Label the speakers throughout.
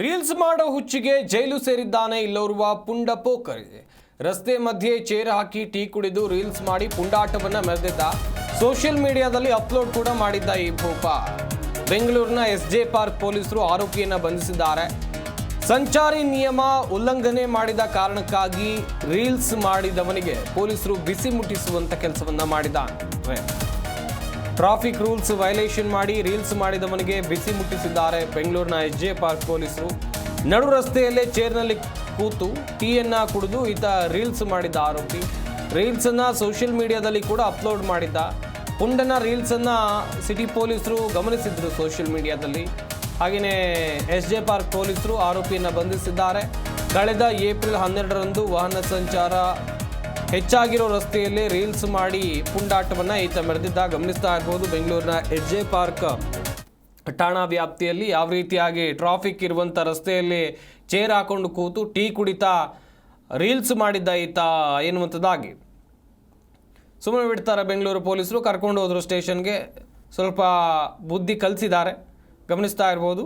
Speaker 1: Reels ಮಾಡೋ ಹುಚ್ಚಿಗೆ ಜೈಲು ಸೇರಿದ್ದಾನೆ ಇಲ್ಲೋರ್ವ ಪುಂಡ ಪೋಕರ್ ರಸ್ತೆ ಮಧ್ಯೆ ಚೇರ್ ಹಾಕಿ ಟೀ ಕುಡಿದು ರೀಲ್ಸ್ ಮಾಡಿ ಪುಂಡಾಟವನ್ನ ಮೆರೆದಿದ್ದ ಸೋಷಿಯಲ್ ಮೀಡಿಯಾದಲ್ಲಿ ಅಪ್ಲೋಡ್ ಕೂಡ ಮಾಡಿದ್ದ ಈ ಭೂಪ ಬೆಂಗಳೂರಿನ ಎಸ್ ಜೆ ಪಾರ್ಕ್ ಪೊಲೀಸರು ಆರೋಪಿಯನ್ನ ಬಂಧಿಸಿದ್ದಾರೆ. ಸಂಚಾರಿ ನಿಯಮ ಉಲ್ಲಂಘನೆ ಮಾಡಿದ ಕಾರಣಕ್ಕಾಗಿ ರೀಲ್ಸ್ ಮಾಡಿದವನಿಗೆ ಪೊಲೀಸರು ಬಿಸಿ ಮುಟ್ಟಿಸುವಂತ ಕೆಲಸವನ್ನ ಮಾಡಿದ್ದಾರೆ ಟ್ರಾಫಿಕ್ ರೂಲ್ಸ್ ವೈಲೇಷನ್ ಮಾಡಿ ರೀಲ್ಸ್ ಮಾಡಿದವನಿಗೆ ಬಿಸಿ ಮುಟ್ಟಿಸಿದ್ದಾರೆ. ಬೆಂಗಳೂರಿನ ಎಸ್ ಜೆ ಪಾರ್ಕ್ ಪೊಲೀಸರು. ನಡು ರಸ್ತೆಯಲ್ಲೇ ಚೇರ್ನಲ್ಲಿ ಕೂತು ಟೀಯನ್ನು ಕುಡಿದು ಈತ ರೀಲ್ಸ್ ಮಾಡಿದ್ದ ಆರೋಪಿ. ರೀಲ್ಸ್ ಅನ್ನ ಸೋಷಿಯಲ್ ಮೀಡಿಯಾದಲ್ಲಿ ಕೂಡ ಅಪ್ಲೋಡ್ ಮಾಡಿದ್ದ. ಪುಂಡನ ರೀಲ್ಸ್ ಅನ್ನ ಸಿಟಿ ಪೊಲೀಸರು ಗಮನಿಸಿದ್ರು ಸೋಷಿಯಲ್ ಮೀಡಿಯಾದಲ್ಲಿ. ಹಾಗೆಯೇ ಎಸ್ ಜೆ ಪಾರ್ಕ್ ಪೊಲೀಸರು ಆರೋಪಿಯನ್ನು ಬಂಧಿಸಿದ್ದಾರೆ. ಕಳೆದ ಏಪ್ರಿಲ್ ಹನ್ನೆರಡರಂದು ವಾಹನ ಸಂಚಾರ ಹೆಚ್ಚಾಗಿರೋ ರಸ್ತೆಯಲ್ಲಿ ರೀಲ್ಸ್ ಮಾಡಿ ಪುಂಡಾಟವನ್ನು ಈತ ಮೆರೆದಿದ್ದ. ಗಮನಿಸ್ತಾ ಇರ್ಬೋದು ಬೆಂಗಳೂರಿನ ಹೆಜ್ಜೆ ಪಾರ್ಕ್. ಠಾಣಾ ವ್ಯಾಪ್ತಿಯಲ್ಲಿ ಯಾವ ರೀತಿಯಾಗಿ ಟ್ರಾಫಿಕ್ ಇರುವಂಥ ರಸ್ತೆಯಲ್ಲಿ ಚೇರ್ ಹಾಕೊಂಡು ಕೂತು ಟೀ ಕುಡಿತಾ, ರೀಲ್ಸ್ ಮಾಡಿದ್ದ ಈತ ಎನ್ನುವಂಥದ್ದಾಗಿ. ಸುಮ್ಮನೆ ಬಿಡ್ತಾರೆ ಬೆಂಗಳೂರು ಪೊಲೀಸರು, ಕರ್ಕೊಂಡು ಹೋದರು ಸ್ಟೇಷನ್ಗೆ. ಸ್ವಲ್ಪ ಬುದ್ಧಿ ಕಲಿಸಿದ್ದಾರೆ. ಗಮನಿಸ್ತಾ ಇರ್ಬೋದು.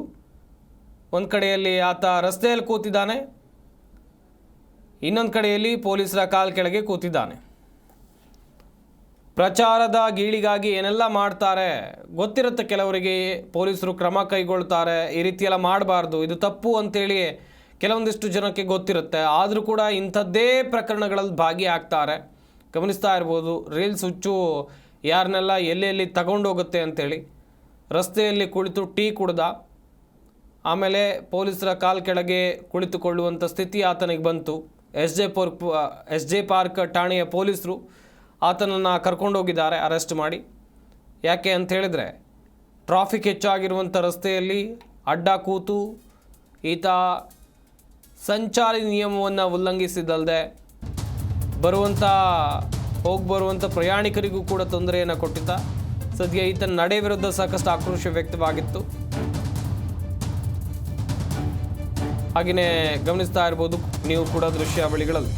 Speaker 1: ಒಂದು ಕಡೆಯಲ್ಲಿ ಆತ ರಸ್ತೆಯಲ್ಲಿ ಕೂತಿದ್ದಾನೆ. ಇನ್ನೊಂದು ಕಡೆಯಲ್ಲಿ ಪೊಲೀಸರ ಕಾಲ್ ಕೆಳಗೆ ಕೂತಿದ್ದಾನೆ. ಪ್ರಚಾರದ ಗೀಳಿಗಾಗಿ ಏನೆಲ್ಲ ಮಾಡ್ತಾರೆ? ಗೊತ್ತಿರುತ್ತೆ ಕೆಲವರಿಗೆ ಪೊಲೀಸರು ಕ್ರಮ ಕೈಗೊಳ್ತಾರೆ, ಈ ರೀತಿಯೆಲ್ಲ ಮಾಡಬಾರ್ದು, ಇದು ತಪ್ಪು ಅಂತೇಳಿ ಕೆಲವೊಂದಿಷ್ಟು ಜನಕ್ಕೆ ಗೊತ್ತಿರುತ್ತೆ. ಆದರೂ ಕೂಡ ಇಂಥದ್ದೇ ಪ್ರಕರಣಗಳಲ್ಲಿ ಭಾಗಿಯಾಗ್ತಾರೆ. ಗಮನಿಸ್ತಾ ಇರ್ಬೋದು, ರೀಲ್ಸ್ ಹುಚ್ಚು ಯಾರನ್ನೆಲ್ಲ ಎಲ್ಲೆಲ್ಲಿ ತಗೊಂಡೋಗುತ್ತೆ ಅಂತೇಳಿ. ರಸ್ತೆಯಲ್ಲಿ ಕುಳಿತು ಟೀ ಕುಡ್ದ, ಆಮೇಲೆ ಪೊಲೀಸರ ಕಾಲ್ ಕೆಳಗೆ ಕುಳಿತುಕೊಳ್ಳುವಂಥ ಸ್ಥಿತಿ ಆತನಿಗೆ ಬಂತು. S J park S J park ಠಾಣೆಯ ಪೊಲೀಸರು ಆತನನ್ನು ಕರ್ಕೊಂಡೋಗಿದ್ದಾರೆ, ಅರೆಸ್ಟ್ ಮಾಡಿ. ಯಾಕೆ ಅಂತ ಹೇಳಿದರೆ, ಟ್ರಾಫಿಕ್ ಹೆಚ್ಚಾಗಿರುವಂಥ ರಸ್ತೆಯಲ್ಲಿ ಅಡ್ಡ ಕೂತು ಈತ ಸಂಚಾರಿ ನಿಯಮವನ್ನು ಉಲ್ಲಂಘಿಸಿದ್ದಲ್ಲದೆ ಬರುವಂಥ, ಹೋಗಿ ಬರುವಂಥ ಪ್ರಯಾಣಿಕರಿಗೂ ಕೂಡ ತೊಂದರೆಯನ್ನು ಕೊಟ್ಟಿದ್ದ. ಸದ್ಯ ಈತನ ನಡೆ ವಿರುದ್ಧ ಸಾಕಷ್ಟು ಆಕ್ರೋಶ ವ್ಯಕ್ತವಾಗಿತ್ತು. ಹಾಗೆಯೇ ಗಮನಿಸ್ತಾ ಇರ್ಬೋದು ನೀವು ಕೂಡ ದೃಶ್ಯಾವಳಿಗಳಲ್ಲಿ.